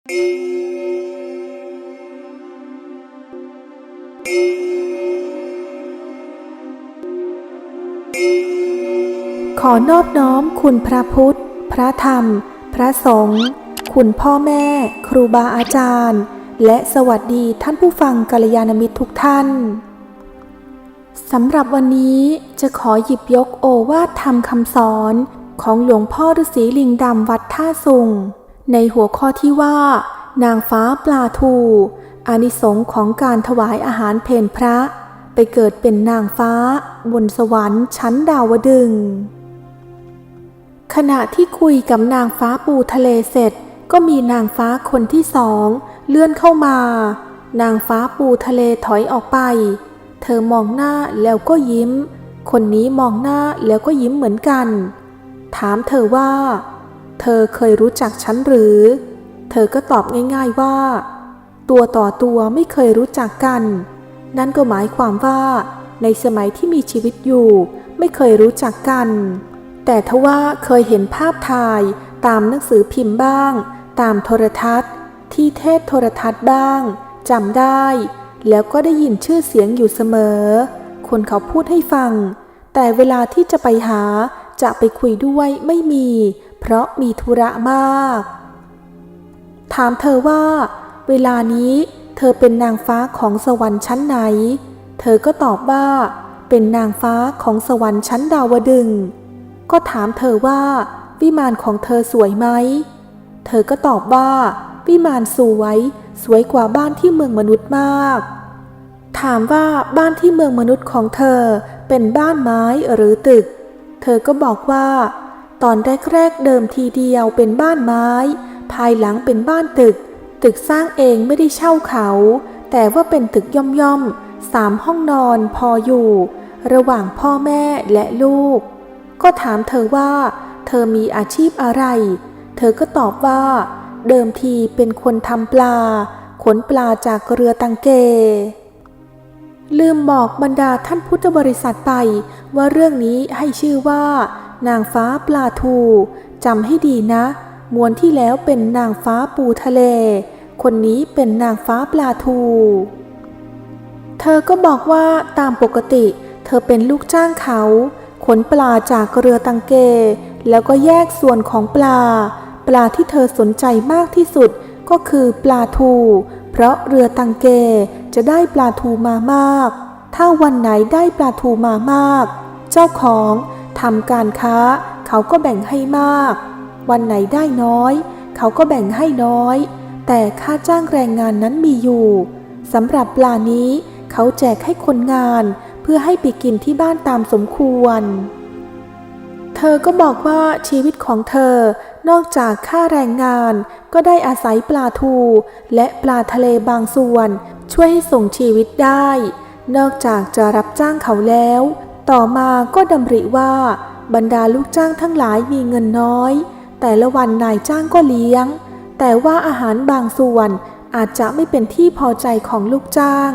ขอนอบน้อมคุณพระพุทธ พระธรรม พระสงฆ์ คุณพ่อแม่ ครูบาอาจารย์ และสวัสดีท่านผู้ฟังกัลยาณมิตรทุกท่าน สำหรับวันนี้จะขอหยิบยกโอวาทธรรมคำสอนของหลวงพ่อฤาษีลิงดำวัดท่าสุง ในหัวข้อที่ว่า นางฟ้าปลาทูอานิสงของการถวายอาหารเพนพระ ไปเกิดเป็นนางฟ้า บนสวรรค์ชั้นดาวดึง ขณะที่คุยกับนางฟ้าปูทะเลเสร็จ ก็มีนางฟ้าคนที่สอง เลื่อนเข้ามา นางฟ้าปูทะเลถอยออกไป เธอมองหน้าแล้วก็ยิ้ม คนนี้มองหน้าแล้วก็ยิ้มเหมือนกัน ถามเธอว่า เธอเคยรู้จักฉันหรือ เธอก็ตอบง่าย ๆว่า ตัวต่อตัวไม่เคยรู้จักกัน นั่นก็หมายความว่า ในสมัยที่มีชีวิตอยู่ ไม่เคยรู้จักกัน แต่ทว่าเคยเห็นภาพถ่าย ตามหนังสือพิมพ์บ้าง ตามโทรทัศน์ ที่เทศโทรทัศน์บ้างจำได้ แล้วก็ได้ยินชื่อเสียงอยู่เสมอ คนเขาพูดให้ฟัง แต่เวลาที่จะไปหาจะไปคุยด้วยไม่มี เพราะมีธุระมาก ถามเธอว่า เวลานี้เธอเป็นนางฟ้าของสวรรค์ชั้นไหน เธอก็ตอบว่า เป็นนางฟ้าของสวรรค์ชั้นดาวดึง ก็ถามเธอว่าวิมานของเธอสวยไหม เธอก็ตอบว่า วิมานสวย สวยกว่าบ้านที่เมืองมนุษย์มาก ถามว่าบ้านที่เมืองมนุษย์ของเธอเป็นบ้านไม้หรือตึก เธอก็บอกว่า ตอนแรกๆเดิมทีเดียวเป็นบ้านไม้ ภายหลังเป็นบ้านตึก ตึกสร้างเองไม่ได้เช่าเขา แต่ว่าเป็นตึกย่อมๆสามห้องนอนพออยู่ ระหว่างพ่อแม่และลูก ก็ถามเธอว่า เธอมีอาชีพอะไร เธอก็ตอบว่า เดิมทีเป็นคนทำปลา ขนปลาจากเรือตังเก ลืมบอกบรรดาท่านพุทธบริษัทไปว่าเรื่องนี้ให้ชื่อว่า นางฟ้าปลาทูจำให้ดีนะ มวนที่แล้วเป็นนางฟ้าปูทะเล คนนี้เป็นนางฟ้าปลาทู เธอก็บอกว่าตามปกติ เธอเป็นลูกจ้างเขาขนปลาจากเรือตังเก แล้วก็แยกส่วนของปลา ปลาที่เธอสนใจมากที่สุดก็คือปลาทู เพราะเรือตังเกจะได้ปลาทูมามาก ถ้าวันไหนได้ปลาทูมามาก เจ้าของ ทำการค้า เขาก็แบ่งให้มาก วันไหนได้น้อย เขาก็แบ่งให้น้อย แต่ค่าจ้างแรงงานนั้นมีอยู่สำหรับปลานี้ เขาแจกให้คนงาน เพื่อให้ไปกินที่บ้านตามสมควร เธอก็บอกว่าชีวิตของเธอนอกจากค่าแรงงาน ก็ได้อาศัยปลาทู และปลาทะเลบางส่วน ช่วยให้ส่งชีวิตได้ นอกจากจะรับจ้างเขาแล้ว ต่อมาก็ดำริว่า บรรดาลูกจ้างทั้งหลายมีเงินน้อย แต่ละวันนายจ้างก็เลี้ยง แต่ว่าอาหารบางส่วนอาจจะไม่เป็นที่พอใจของลูกจ้าง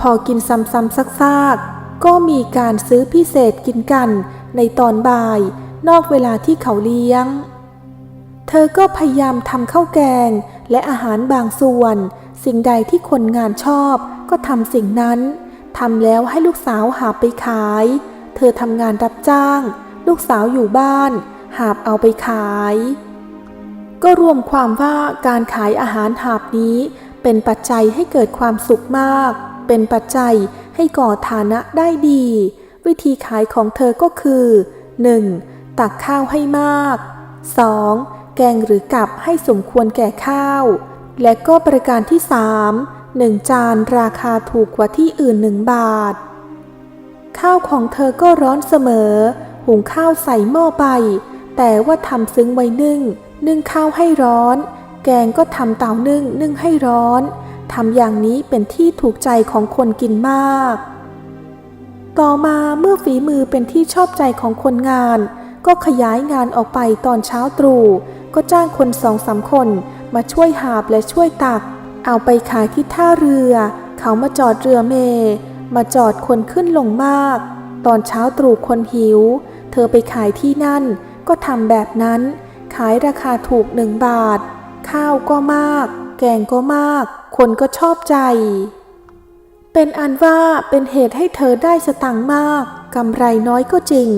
พอกินซ้ำๆซากๆ ก็มีการซื้อพิเศษกินกันในตอนบ่าย นอกเวลาที่เขาเลี้ยง เธอก็พยายามทำข้าวแกงและอาหารบางส่วน สิ่งใดที่คนงานชอบก็ทำสิ่งนั้นทำแล้วให้ลูกสาวหาไปขาย เธอทำงานรับจ้าง ลูกสาวอยู่บ้าน หาบเอาไปขาย ก็รวมความว่าการขายอาหารหาบนี้ เป็นปัจจัยให้เกิดความสุขมาก เป็นปัจจัยให้ก่อฐานะได้ดี วิธีขายของเธอก็คือ 1. ตักข้าวให้มาก 2. แกงหรือกับให้สมควรแก่ข้าว และก็ประการที่ 3. 1 จานราคาถูกกว่าที่อื่น 1 บาท ข้าวของเธอก็ร้อนเสมอ หุงข้าวใส่หม้อไปแต่ว่าทำซึ้งไว้นึ่ง นึ่งข้าวให้ร้อน แกงก็ทำเตานึ่งนึ่งให้ร้อนทำอย่างนี้เป็นที่ถูกใจของคนกินมาก ต่อมาเมื่อฝีมือเป็นที่ชอบใจของคนงาน ก็ขยายงานออกไปตอนเช้าตรู่ ก็จ้างคนสองสามคนมาช่วยหาบและช่วยตัก เอาไปขายที่ท่าเรือ เขามาจอดเรือเม มาจอดคนขึ้นลงมาก ตอนเช้าตรู่คนหิว เธอไปขายที่นั่น ก็ทำแบบนั้น ขายราคาถูกหนึ่งบาท ข้าวก็มาก แกงก็มาก คนก็ชอบใจ เป็นอันว่าเป็นเหตุให้เธอได้สตังค์มากกำไรน้อยก็จริง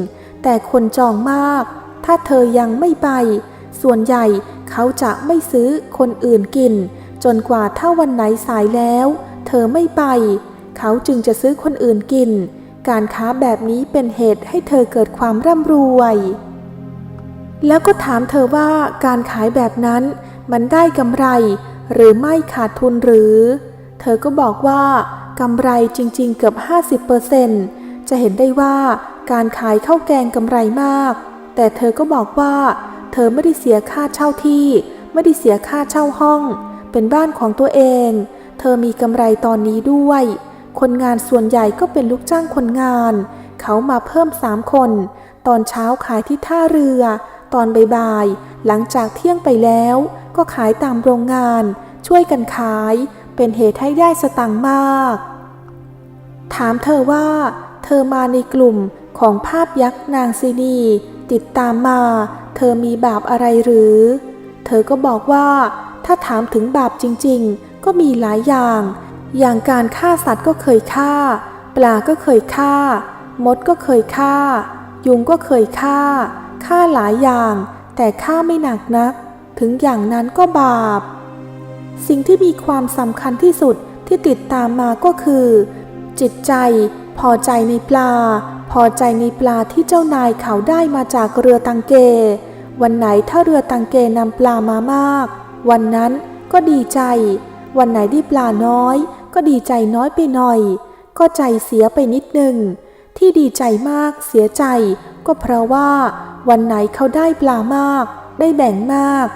แต่คนจองมาก ถ้าเธอยังไม่ไป ส่วนใหญ่เขาจะไม่ซื้อคนอื่นกิน จนกว่าถ้าวันไหนสายแล้ว เธอไม่ไป เขาจึงจะซื้อคนอื่นกิน การค้าแบบนี้เป็นเหตุให้เธอเกิดความร่ำรวย แล้วก็ถามเธอว่าการขายแบบนั้นมันได้กำไร หรือไม่ขาดทุนหรือ เธอก็บอกว่ากำไรจริงๆเกือบ 50%จะเห็นได้ว่าการขายข้าวแกงกำไรมาก แต่เธอก็บอกว่า เธอไม่ได้เสียค่าเช่าที่ ไม่ได้เสียค่าเช่าห้อง เป็นบ้านของตัวเอง เธอมีกำไรตอนนี้ด้วย คนงานส่วนใหญ่ก็เป็นลูกจ้างคนงาน เขามาเพิ่มสามคน ตอนเช้าขายที่ท่าเรือ ตอนบ่ายๆหลังจากเที่ยงไปแล้ว ก็ขายตามโรงงาน ช่วยกันขาย เป็นเหตุให้ได้สตังค์มาก ถามเธอว่า เธอมาในกลุ่มของภาพยักษ์นางซีนีติดตามมา เธอมีบาปอะไรหรือ เธอก็บอกว่า ถ้าถามถึงบาปจริง ๆ ก็มีหลายอย่าง อย่างการฆ่าสัตว์ก็เคยฆ่า ปลาก็เคยฆ่า มดก็เคยฆ่า ยุงก็เคยฆ่า ฆ่าหลายอย่าง แต่ฆ่าไม่หนักนัก ถึงอย่างนั้นก็บาป สิ่งที่มีความสำคัญที่สุดที่ติดตามมาก็คือ จิตใจ พอใจในปลา พอใจในปลาที่เจ้านายเขาได้มาจากเรือตังเก วันไหนถ้าเรือตังเกนำปลามามาก วันนั้นก็ดีใจ วันไหนได้ปลาน้อย ก็ดีใจน้อยไปหน่อย ก็ใจเสียไปนิดหนึ่งที่ดีใจมากเสียใจ ก็เพราะว่า วันไหนเขาได้ปลามาก ได้แบ่งมาก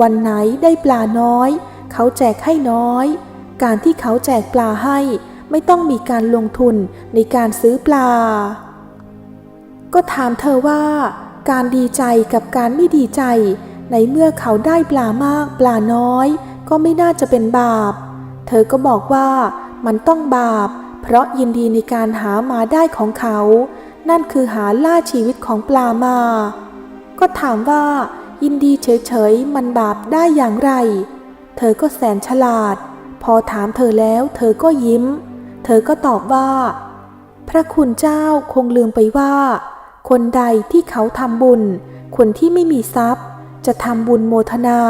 วันไหนได้ปลาน้อย เขาแจกให้น้อย การที่เขาแจกปลาให้ ไม่ต้องมีการลงทุนในการซื้อปลา ก็ถามเธอว่า การดีใจกับการไม่ดีใจ ในเมื่อเขาได้ปลามากปลาน้อย ก็ไม่น่าจะเป็นบาป เธอก็บอกว่ามันต้องบาป เพราะยินดีในการหามาได้ของเขา นั่นคือหาล่าชีวิตของปลามา ก็ถามว่า ยินดีเฉยๆ มันบาปได้อย่างไร เธอก็แสนฉลาด พอถามเธอแล้ว เธอก็ยิ้ม เธอก็ตอบว่า พระคุณเจ้าคงลืมไปว่า คนใดที่เขาทำบุญ คนที่ไม่มีทรัพย์ จะทำบุญโมทนา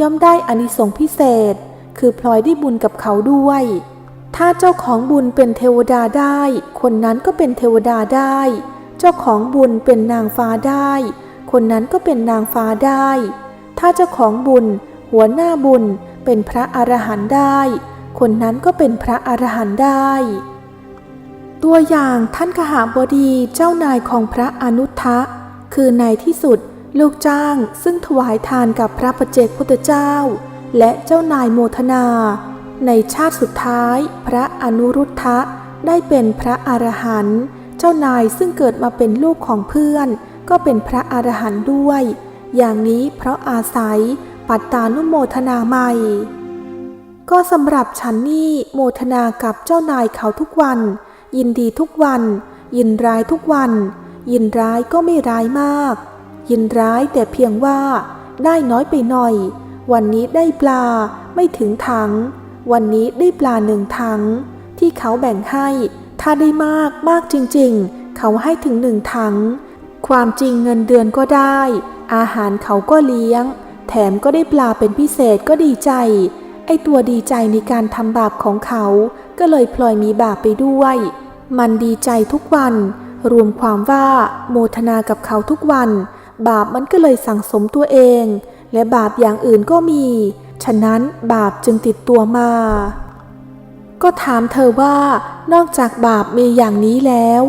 ย่อมได้อานิสงส์พิเศษ คือพลอยได้บุญกับเขาด้วย ถ้าเจ้าของบุญเป็นเทวดาได้ คนนั้นก็เป็นเทวดาได้ เจ้าของบุญเป็นนางฟ้าได้ คนนั้นก็เป็นนางฟ้าได้ ถ้าเจ้าของบุญ หัวหน้าบุญเป็นพระอรหันต์ได้ คนนั้นก็เป็นพระอรหันต์ได้ ตัวอย่างท่านขหาบดีเจ้านายของพระอนุทะคือในที่สุดลูกจ้างซึ่งถวายทานกับพระประเจกพุทธเจ้า และเจ้านายโมทนา ในชาติสุดท้าย พระอนุรุทธะได้เป็นพระอรหันต์เจ้านายซึ่งเกิดมาเป็นลูกของเพื่อน ก็เป็นพระอรหันต์ด้วย อย่างนี้เพราะอาศัยปัตตานุโมทนาใหม่ ก็สำหรับฉันนี่โมทนากับเจ้านายเขาทุกวัน ยินดีทุกวัน ยินร้ายทุกวัน ยินร้ายก็ไม่ร้ายมาก ยินร้ายแต่เพียงว่าได้น้อยไปหน่อย วันนี้ได้ปลาไม่ถึงถัง วันนี้ได้ปลาหนึ่งถัง ที่เขาแบ่งให้ ถ้าได้มากมากจริงๆ เขาให้ถึงหนึ่งถัง ความจริงเงินเดือนก็ได้ อาหารเขาก็เลี้ยง แถมก็ได้ปลาเป็นพิเศษก็ดีใจ ไอตัวดีใจในการทำบาปของเขา ก็เลยพลอยมีบาปไปด้วย มันดีใจทุกวัน รวมความว่าโมทนากับเขาทุกวัน บาปมันก็เลยสั่งสมตัวเอง และบาปอย่างอื่นก็มี ฉะนั้นบาปจึงติดตัวมา ก็ถามเธอว่านอกจากบาปมีอย่างนี้แล้ว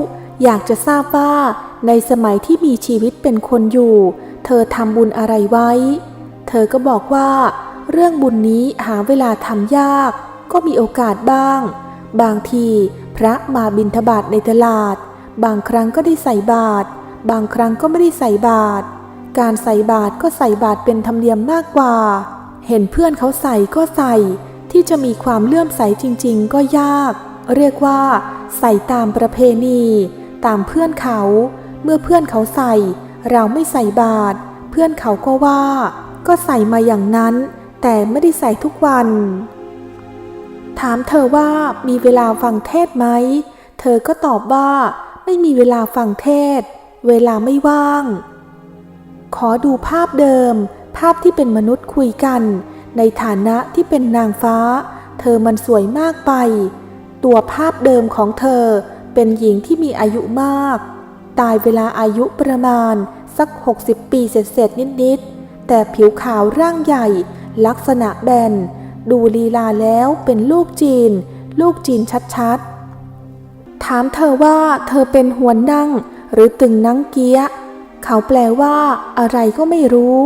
อยากจะทราบว่า ในสมัยที่มีชีวิตเป็นคนอยู่ เธอทำบุญอะไรไว้ เธอก็บอกว่า เรื่องบุญนี้หาเวลาทำยาก ก็มีโอกาสบ้าง บางทีพระมาบิณฑบาตในตลาด บางครั้งก็ได้ใส่บาตรบางครั้งก็ไม่ได้ใส่บาตร การใส่บาตรก็ใส่บาตรเป็นธรรมเนียมมากกว่า เห็นเพื่อนเขาใส่ก็ใส่ ที่จะมีความเลื่อมใสจริง ๆ ก็ยาก เรียกว่า ใส่ตามประเพณี ตามเพื่อนเขา เมื่อเพื่อนเขาใส่ เราไม่ใส่บาตรเพื่อนเขาก็ว่า ก็ใส่มาอย่างนั้น แต่ไม่ได้ใส่ทุกวัน ถามเธอว่ามีเวลาฟังเทศไหม เธอก็ตอบว่า ไม่มีเวลาฟังเทศ เวลาไม่ว่าง ขอดูภาพเดิม ภาพที่เป็นมนุษย์คุยกัน ในฐานะที่เป็นนางฟ้า เธอมันสวยมากไป ตัวภาพเดิมของเธอเป็นหญิงที่มีอายุมาก ตายเวลาอายุประมาณสัก 60 ปีเศษๆนิดๆ แต่ผิวขาวร่างใหญ่ ลักษณะแบน ดูลีลาแล้วเป็นลูกจีน ลูกจีนชัดๆ ถามเธอว่าเธอเป็นหัวนั่งหรือตึงนังเกีย เขาแปลว่า อะไรก็ไม่รู้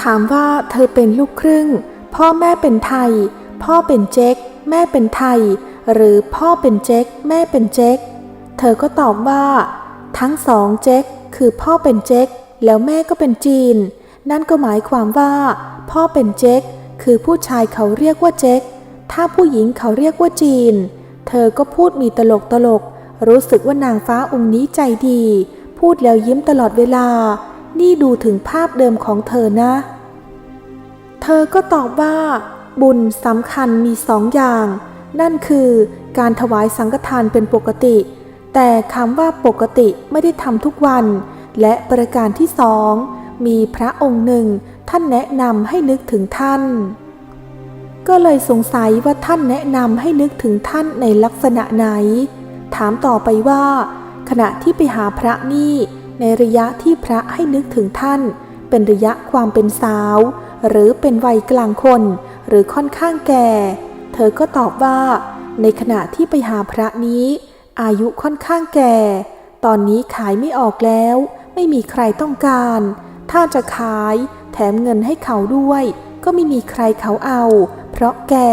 ถามว่าเธอเป็นลูกครึ่ง พ่อแม่เป็นไทย พ่อเป็นเจ๊ก แม่เป็นไทย หรือพ่อเป็นเจ๊ก แม่เป็นเจ๊ก เธอก็ตอบว่า ทั้งสองเจ๊ก คือพ่อเป็นเจ๊ก แล้วแม่ก็เป็นจีน นั่นก็หมายความว่า พ่อเป็นเจ๊ก คือผู้ชายเขาเรียกว่าเจ๊ก ถ้าผู้หญิงเขาเรียกว่าจีน เธอก็พูดมีตลกตลก รู้สึกว่านางฟ้าองค์นี้ใจดี พูดแล้วยิ้มตลอดเวลา นี่ดูถึงภาพเดิมของเธอนะ เธอก็ตอบว่า บุญสำคัญมีสองอย่าง นั่นคือการถวายสังฆทานเป็นปกติ แต่คำว่าปกติไม่ได้ทำทุกวัน และประการที่สอง มีพระองค์หนึ่ง ท่านแนะนำให้นึกถึงท่าน ก็เลยสงสัยว่าท่านแนะนำให้นึกถึงท่านในลักษณะไหน ถามต่อไปว่า ขณะที่ไปหาพระนี่ ในระยะที่พระให้นึกถึงท่าน เป็นระยะความเป็นสาว หรือเป็นวัยกลางคน หรือค่อนข้างแก่ เธอก็ตอบว่า ในขณะที่ไปหาพระนี้ อายุค่อนข้างแก่ ตอนนี้ขายไม่ออกแล้ว ไม่มีใครต้องการ ถ้าจะขายแถมเงินให้เขาด้วย ก็ไม่มีใครเขาเอา เพราะแก่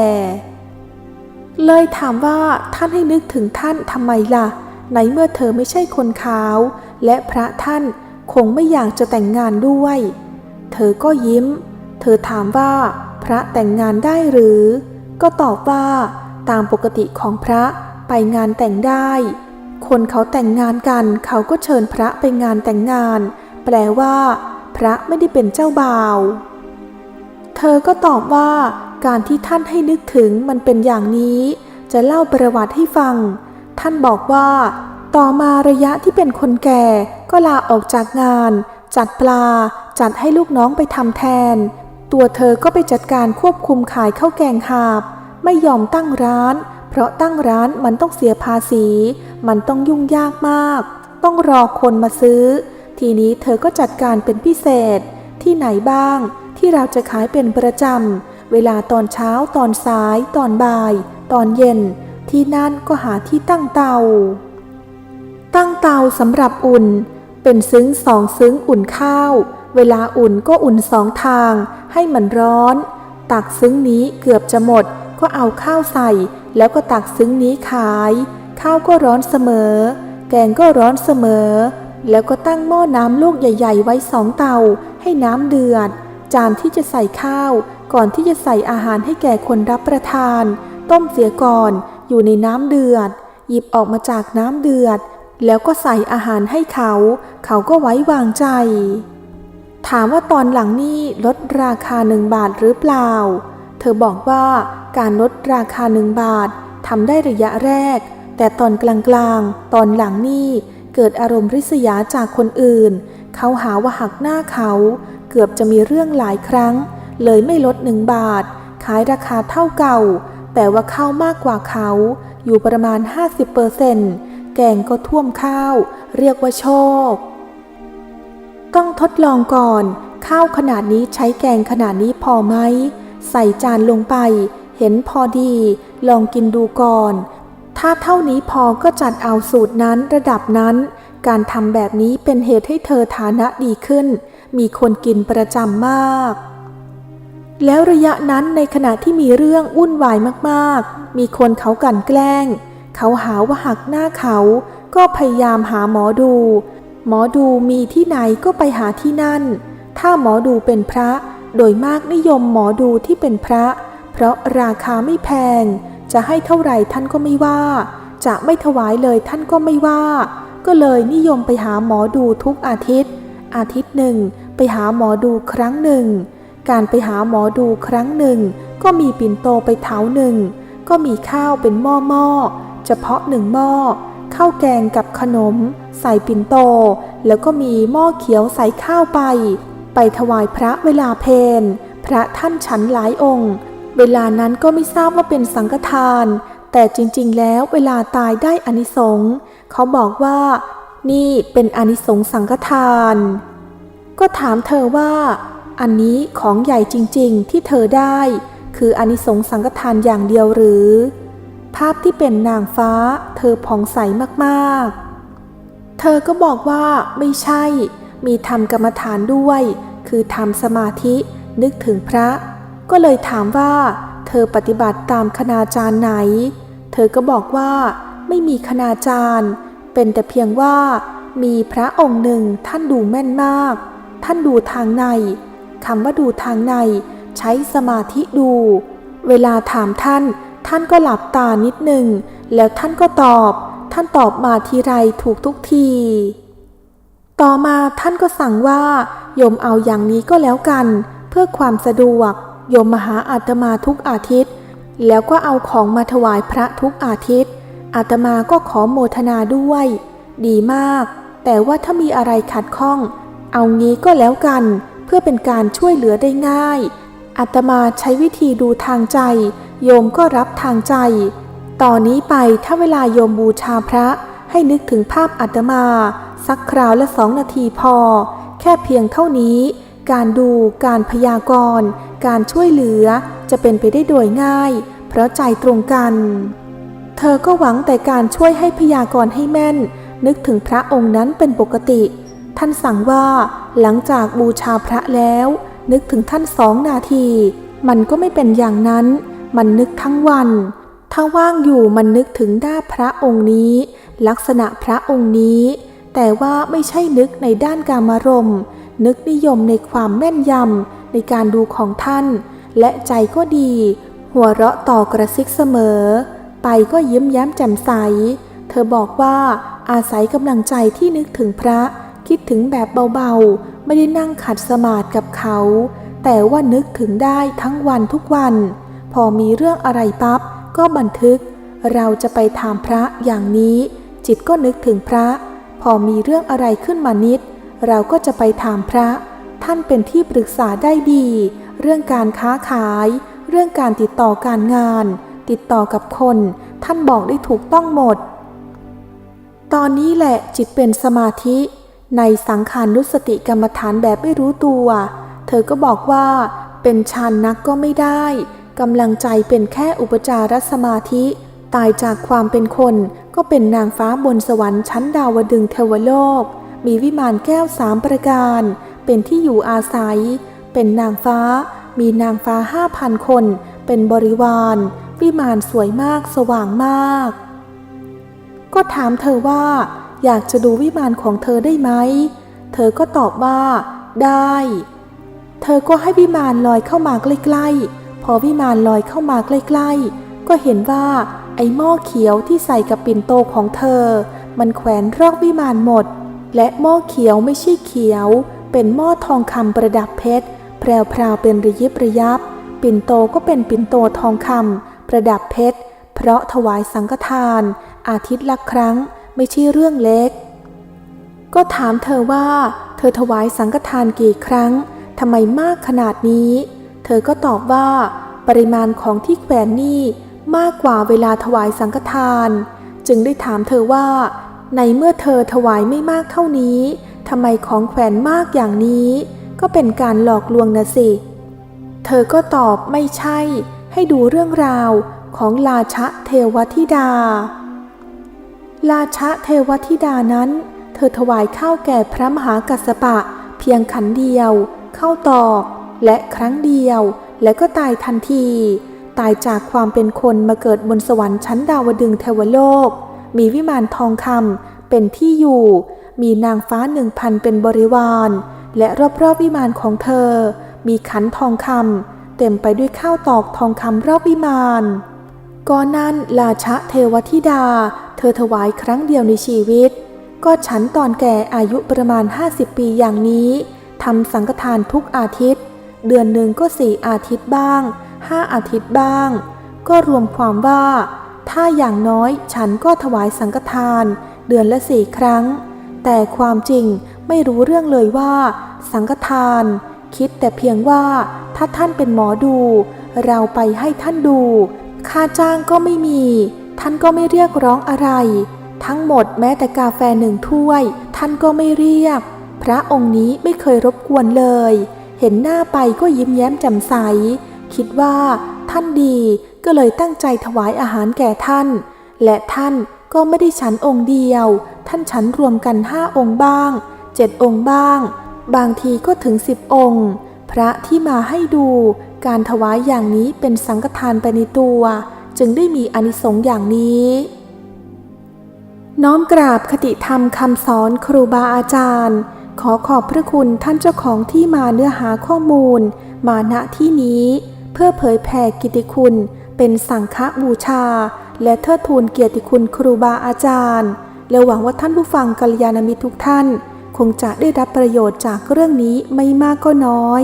เลยถามว่าท่านให้นึกถึงท่านทำไมล่ะ ในเมื่อเธอไม่ใช่คนขาว และพระท่านคงไม่อยากจะแต่งงานด้วย เธอก็ยิ้ม เธอถามว่า พระแต่งงานได้หรือ ก็ตอบว่า ตามปกติของพระไปงานแต่งได้ คนเขาแต่งงานกันเขาก็เชิญพระไปงานแต่งงาน แปลว่า พระไม่ได้เป็นเจ้าบ่าว เธอก็ตอบว่า การที่ท่านให้นึกถึงมันเป็นอย่างนี้ จะเล่าประวัติให้ฟัง ท่านบอกว่า ต่อมาระยะที่เป็นคนแก่ก็ลาออกจากงาน จัดปลา จัดให้ลูกน้องไปทำแทน ตัวเธอก็ไปจัดการควบคุมขายข้าวแกงหาบ ไม่ยอมตั้งร้าน เพราะตั้งร้านมันต้องเสียภาษี มันต้องยุ่งยากมาก ต้องรอคนมาซื้อ ทีนี้เธอก็จัดการเป็นพิเศษ ที่ไหนบ้าง ที่เราจะขายเป็นประจำเวลาตอนเช้าตอนสาย ตอนบ่าย ตอนเย็น ที่นั่นก็หาที่ตั้งเตา ตั้งเตาสำหรับอุ่น เป็นซึ้งสองซึ้งอุ่นข้าว เวลาอุ่นก็อุ่นสองทาง ให้มันร้อน ตักซึ้งนี้เกือบจะหมด ก็เอาข้าวใส่ แล้วก็ตักซึ้งนี้ขาย ข้าวก็ร้อนเสมอ แกงก็ร้อนเสมอ แล้วก็ตั้งหม้อน้ำลูกใหญ่ ๆ ไว้สองเตา ให้น้ำเดือด จานที่จะใส่ข้าว ก่อนที่จะใส่อาหารให้แก่คนรับประทาน ต้มเสียก่อนอยู่ในน้ำเดือด หยิบออกมาจากน้ำเดือด แล้วก็ใส่อาหารให้เขา เขาก็ไว้วางใจ ถามว่าตอนหลังนี่ลดราคาหนึ่งบาทหรือเปล่า เธอบอกว่าการลดราคาหนึ่งบาททำได้ระยะแรก แต่ตอนกลางๆ ตอนหลังนี่เกิดอารมณ์ริษยาจากคนอื่น เขาหาว่าหักหน้าเขา เกือบจะมีเรื่องหลายครั้ง เลยไม่ลดหนึ่งบาท ขายราคาเท่าเก่า แต่ว่าข้าวมากกว่าเขา อยู่ประมาณ 50%แกงก็ท่วมข้าว เรียกว่าโชค ต้องทดลองก่อน ข้าวขนาดนี้ใช้แกงขนาดนี้พอไหม ใส่จานลงไป เห็นพอดี ลองกินดูก่อน ถ้าเท่านี้พอก็จัดเอาสูตรนั้นระดับนั้น การทำแบบนี้เป็นเหตุให้เธอฐานะดีขึ้น มีคนกินประจำมาก แล้วระยะนั้นในขณะที่มีเรื่องวุ่นวายมากๆ มีคนเขากั่นแกล้ง เขาหาว่าหักหน้าเขา ก็พยายามหาหมอดู หมอดูมีที่ไหนก็ไปหาที่นั่น ถ้าหมอดูเป็นพระ โดยมากนิยมหมอดูที่เป็นพระ เพราะราคาไม่แพง จะให้เท่าไหร่ท่านก็ไม่ว่า จะไม่ถวายเลยท่านก็ไม่ว่า ก็เลยนิยมไปหาหมอดูทุกอาทิตย์ อาทิตย์หนึ่งไปหาหมอดูครั้งหนึ่ง การไปหาหมอดูครั้งหนึ่ง ก็มีปิ่นโตไปเถาหนึ่ง ก็มีข้าวเป็นหม้อหม้อเฉพาะหนึ่งหม้อข้าวแกงกับขนม ใส่ปิ่นโต แล้วก็มีหม้อเขียวใส่ข้าวไป ไปถวายพระเวลาเพนพระท่านฉันหลายองค์ เวลานั้นก็ไม่ทราบว่าเป็นสังฆทาน แต่จริงๆ แล้วเวลาตายได้อานิสงส์เขาบอกว่า นี่เป็นอานิสงส์สังฆทาน ก็ถามเธอว่า อันนี้ของใหญ่จริงๆ ที่เธอได้ คืออนิสงส์สังฆทานอย่างเดียวหรือ ภาพที่เป็นนางฟ้า เธอผ่องใสมากๆ เธอก็บอกว่าไม่ใช่ มีทำกรรมฐานด้วย คือทำสมาธินึกถึงพระ ก็เลยถามว่า เธอปฏิบัติตามคณาจารย์ไหน เธอก็บอกว่า ไม่มีคณาจารย์ เป็นแต่เพียงว่า มีพระองค์หนึ่งท่านดูแม่นมาก ท่านดูทางใน คำว่าดูทางใน ใช้สมาธิดู เวลาถามท่าน ท่านก็หลับตานิดหนึ่ง แล้วท่านก็ตอบ ท่านตอบมาทีไรถูกทุกที ต่อมาท่านก็สั่งว่า โยมเอาอย่างนี้ก็แล้วกัน เพื่อความสะดวก โยมมาหาอาตมาทุกอาทิตย์ แล้วก็เอาของมาถวายพระทุกอาทิตย์ อาตมาก็ขอโมทนาด้วย ดีมาก แต่ว่าถ้ามีอะไรขัดข้องเอางี้ก็แล้วกัน พื่อเป็นการช่วยเหลือได้ง่ายอาตมาใช้วิธีดูทางใจ โยมก็รับทางใจ ต่อนนี้ไปถ้าเวลาโยมบูชาพระ ให้นึกถึงภาพอาตมา สักคราวละสองนาทีพอ แค่เพียงเท่านี้ การดูการพยากรณ์ การช่วยเหลือจะเป็นไปได้โดยง่าย เพราะใจตรงกัน เธอก็หวังแต่การช่วยให้พยากรณ์ให้แม่น นึกถึงพระองค์นั้นเป็นปกติ ท่านสั่งว่าหลังจากบูชาพระแล้ว นึกถึงท่านสองนาที มันก็ไม่เป็นอย่างนั้น มันนึกทั้งวัน ถ้าว่างอยู่มันนึกถึงหน้าพระองค์นี้ ลักษณะพระองค์นี้ แต่ว่าไม่ใช่นึกในด้านการมารมนึกนิยมในความแม่นยำในการดูของท่าน และใจก็ดี หัวเราะต่อกระซิกเสมอ ไปก็ยิ้มแย้มแจ่มใส เธอบอกว่าอาศัยกำลังใจที่นึกถึงพระ คิดถึงแบบเบาๆ ไม่ได้นั่งขัดสมาธิกับเขา แต่ว่านึกถึงได้ทั้งวันทุกวัน พอมีเรื่องอะไรปับ๊บก็บันทึก เราจะไปถามพระอย่างนี้ จิตก็นึกถึงพระ พอมีเรื่องอะไรขึ้นมานิด เราก็จะไปถามพระ ท่านเป็นที่ปรึกษาได้ดี เรื่องการค้าขาย เรื่องการติดต่อการงาน ติดต่อกับคน ท่านบอกได้ถูกต้องหมด ตอนนี้แหละจิตเป็นสมาธิ ในสังขานุสติกรรมฐานแบบไม่รู้ตัว เธอก็บอกว่า เป็นฌานนักก็ไม่ได้กำลังใจเป็นแค่อุปจารสมาธิ ตายจากความเป็นคนก็เป็นนางฟ้าบนสวรรค์ชั้นดาวดึงเทวโลก มีวิมานแก้วสามประการ เป็นที่อยู่อาศัย เป็นนางฟ้า มีนางฟ้าห้าพันคน เป็นบริวาร วิมานสวยมากสว่างมาก ก็ถามเธอว่า อยากจะดูวิมานของเธอได้ไหม เธอก็ตอบว่า ได้ เธอก็ให้วิมานลอยเข้ามาใกล้ๆ พอวิมานลอยเข้ามาใกล้ๆ ก็เห็นว่าไอ้หม้อเขียวที่ใส่กับปิ่นโตของเธอ มันแขวนรอบวิมานหมด และหม้อเขียวไม่ใช่เขียว เป็นหม้อทองคำประดับเพชร แพรวพราวเป็นระยิบระยับ ปิ่นโตก็เป็นปิ่นโตทองคำประดับเพชร เพราะถวายสังฆทาน อาทิตย์ละครั้ง ไม่ใช่เรื่องเล็ก ก็ถามเธอว่า เธอถวายสังฆทานกี่ครั้งทำไมมากขนาดนี้ เธอก็ตอบว่า ปริมาณของที่แขวนนี่มากกว่าเวลาถวายสังฆทาน จึงได้ถามเธอว่า ในเมื่อเธอถวายไม่มากเท่านี้ทำไมของแขวนมากอย่างนี้ ก็เป็นการหลอกลวงนะสิ เธอก็ตอบไม่ใช่ ให้ดูเรื่องราวของราชะเทวธิดา ราชะเทวธิดานั้น เธอถวายข้าวแก่พระมหากัสสปะ เพียงขันเดียว เข้าตอก และครั้งเดียว และก็ตายทันที ตายจากความเป็นคนมาเกิดบนสวรรค์ชั้นดาวดึงเทวโลก มีวิมานทองคำเป็นที่อยู่ มีนางฟ้าหนึ่งพันเป็นบริวาร และรอบๆวิมานของเธอ มีขันทองคำเต็มไปด้วยข้าวตอกทองคำรอบวิมาน ก่อนนั้นราชะเทวธิดา เธอถวายครั้งเดียวในชีวิต ก็ฉันตอนแก่อายุประมาณ 50 ปีอย่างนี้ทำสังฆทานทุกอาทิตย์ เดือนหนึ่งก็สี่อาทิตย์บ้างห้าอาทิตย์บ้าง ก็รวมความว่า ถ้าอย่างน้อยฉันก็ถวายสังฆทาน เดือนละสี่ครั้ง แต่ความจริงไม่รู้เรื่องเลยว่า สังฆทาน คิดแต่เพียงว่าถ้าท่านเป็นหมอดู เราไปให้ท่านดู ค่าจ้างก็ไม่มี ท่านก็ไม่เรียกร้องอะไร ทั้งหมดแม้แต่กาแฟหนึ่งถ้วย ท่านก็ไม่เรียก พระองค์นี้ไม่เคยรบกวนเลย เห็นหน้าไปก็ยิ้มแย้มแจ่มใส คิดว่าท่านดีก็เลยตั้งใจถวายอาหารแก่ท่าน และท่านก็ไม่ได้ฉันองค์เดียว ท่านฉันรวมกันห้าองค์บ้างเจ็ดองค์บ้าง บางทีก็ถึงสิบองค์ พระที่มาให้ดู การถวายอย่างนี้เป็นสังฆทานไปในตัว จึงได้มีอนิสงส์อย่างนี้ น้อมกราบคติธรรมคำสอนครูบาอาจารย์ ขอขอบพระคุณท่านเจ้าของที่มาเนื้อหาข้อมูล มาณที่นี้ เพื่อเผยแผ่กิตติคุณ เป็นสังฆบูชา และเทิดทูนเกียรติคุณครูบาอาจารย์ และหวังว่าท่านผู้ฟังกัลยาณมิตรทุกท่าน คงจะได้รับประโยชน์จากเรื่องนี้ไม่มากก็น้อย